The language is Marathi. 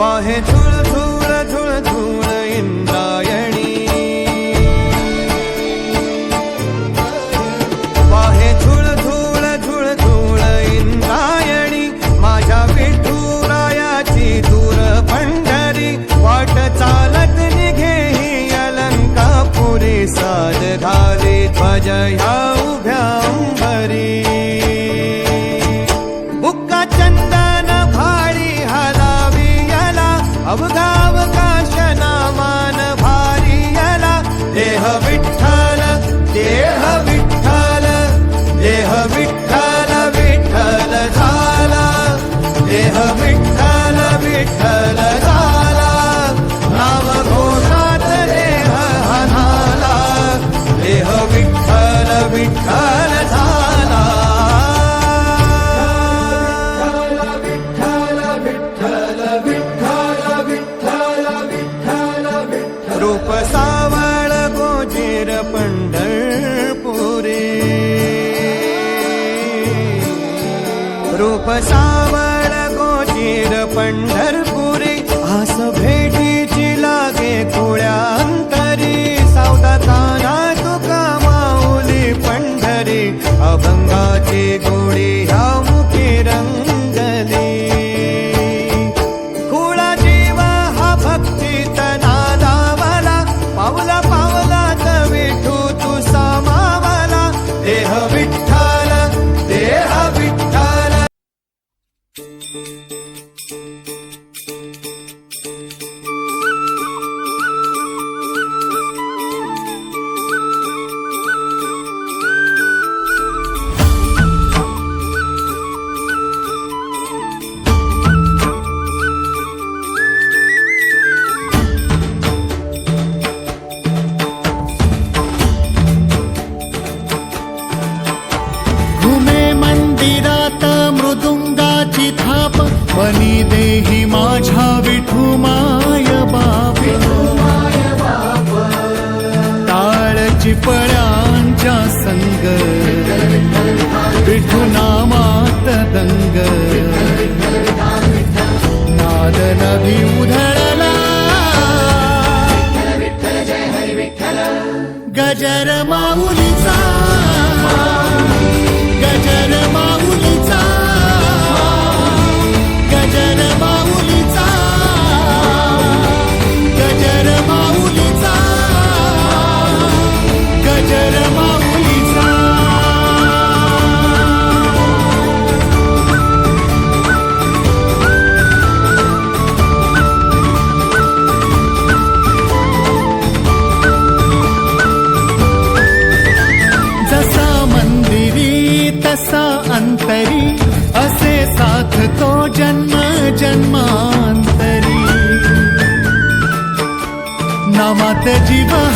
वाहे झुळ झुळ झुळ झुळ इंद्रायणी. वाहे झुळ झुळ झुळ झुळ इंद्रायणी. माझ्या विठुरायाची दूर पंढरी. वाट चालत निघे ही अलंकापुरी साध घाली ध्वजया देह विठ्ठल सावळ गोचेर पंढरपुरे Música ही माझ्या विठुमा até divã